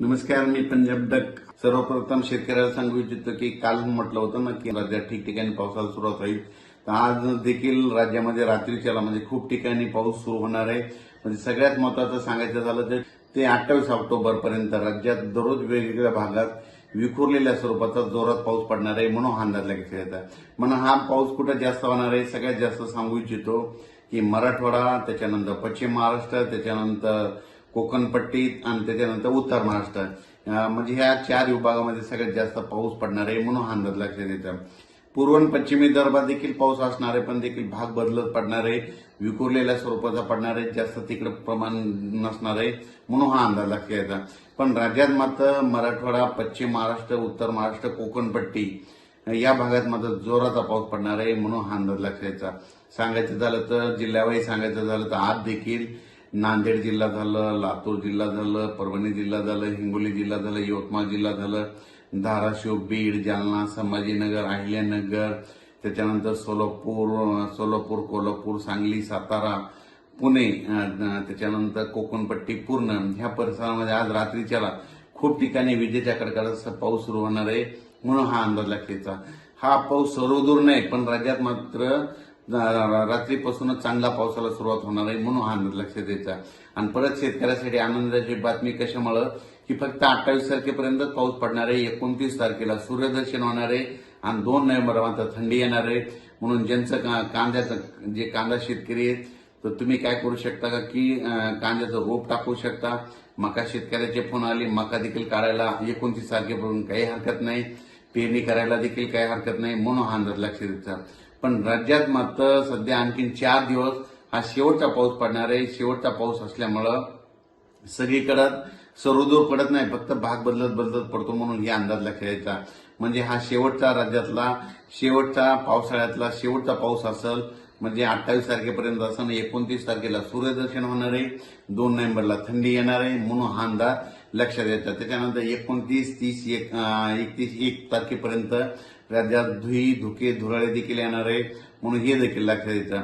नमस्कार मी पंजाब डक. सर्वप्रथम शेतकऱ्याला सांगू इच्छितो की काल म्हटलं होतं ना की राज्यात ठिकठिकाणी पावसाला सुरुवात होईल. तर आज देखील राज्यामध्ये रात्रीच्याला म्हणजे खूप ठिकाणी पाऊस सुरू होणार आहे. म्हणजे सगळ्यात महत्वाचं सांगायचं झालं तर ते अठ्ठावीस ऑक्टोबर पर्यंत राज्यात दररोज वेगवेगळ्या भागात विखुरलेल्या स्वरूपाचा जोरात पाऊस पडणार आहे म्हणून हा अंदाज लक्षात येतात म्हणून हा पाऊस कुठं जास्त होणार आहे सगळ्यात जास्त सांगू इच्छितो की मराठवाडा त्याच्यानंतर पश्चिम महाराष्ट्र त्याच्यानंतर कोकणपट्टी आणि त्याच्यानंतर उत्तर महाराष्ट्र म्हणजे ह्या चार विभागामध्ये सगळ्यात जास्त पाऊस पडणार आहे म्हणून हा अंदाज लक्षात येतं पूर्व आणि पश्चिमी विदर्भात देखील पाऊस असणार आहे पण देखील भाग बदलत पडणार आहे. विखुरलेल्या स्वरूपाचा पडणार आहे जास्त तिकडे प्रमाण नसणार आहे म्हणून हा अंदाज लक्षात येतात पण राज्यात मात्र मराठवाडा पश्चिम महाराष्ट्र उत्तर महाराष्ट्र कोकणपट्टी या भागात मात्र जोराचा पाऊस पडणार आहे म्हणून हा अंदाज लक्षात यायचा सांगायचं झालं तर जिल्ह्यावाही सांगायचं झालं तर आज देखील नांदेड जिल्हा झालं लातूर जिल्हा झालं परभणी जिल्हा झालं हिंगोली जिल्हा झालं यवतमाळ जिल्हा झालं धाराशिव बीड जालना संभाजीनगर अहिल्यानगर त्याच्यानंतर सोलापूर सोलापूर कोल्हापूर सांगली सातारा पुणे त्याच्यानंतर कोकणपट्टी पूर्ण ह्या परिसरामध्ये आज रात्रीच्याला खूप ठिकाणी विजेच्या कडकडाचा पाऊस सुरू होणार आहे म्हणून हा अंदाज लागतेचा हा पाऊस सर्वदूर नाही पण राज्यात मात्र रात्रीपासूनच चांगला पावसाला सुरुवात होणार आहे म्हणून हा अंदाज लक्षात द्यायचा. आणि परत शेतकऱ्यासाठी आनंदाची बातमी कशामुळं? की फक्त अठ्ठावीस तारखेपर्यंतच पाऊस पडणार आहे एकोणतीस तारखेला सूर्यदर्शन होणार आहे आणि दोन नोव्हेंबर मात्र थंडी येणार आहे. म्हणून ज्यांचं का- कांद्याचं जे कांदा शेतकरी आहेत तर तुम्ही काय करू शकता का? की कांद्याचं रोप टाकू शकता? मका शेतकऱ्याचे फोन आले मका देखील काढायला एकोणतीस तारखेपर्यंत काही हरकत नाही. पेरणी करायला देखील काही हरकत नाही म्हणून हा अंदाज लक्षात द्यायचा. पण राज्यात मात्र सध्या आणखीन चार दिवस हा शेवटचा पाऊस पडणार आहे. शेवटचा पाऊस असल्यामुळं सगळीकडं सर्वदूर पडत नाही. फक्त भाग बदलत बदलत पडतो म्हणून हे अंदाज खेळायचा. म्हणजे हा शेवटचा राज्यातला शेवटचा पावसाळ्यातला शेवटचा पाऊस असेल म्हणजे अठ्ठावीस तारखेपर्यंत असं एकोणतीस तारखेला सूर्यदर्शन होणार आहे. दोन नोव्हेंबरला थंडी येणार आहे. म्हणून हा अंदाज लक्षात यायचा त्याच्यानंतर एकोणतीस तीस एक एकतीस एक तारखेपर्यंत राज्यात धुई धुके धुराळे देखील येणार आहे. म्हणून हे देखील लक्षात द्यायचं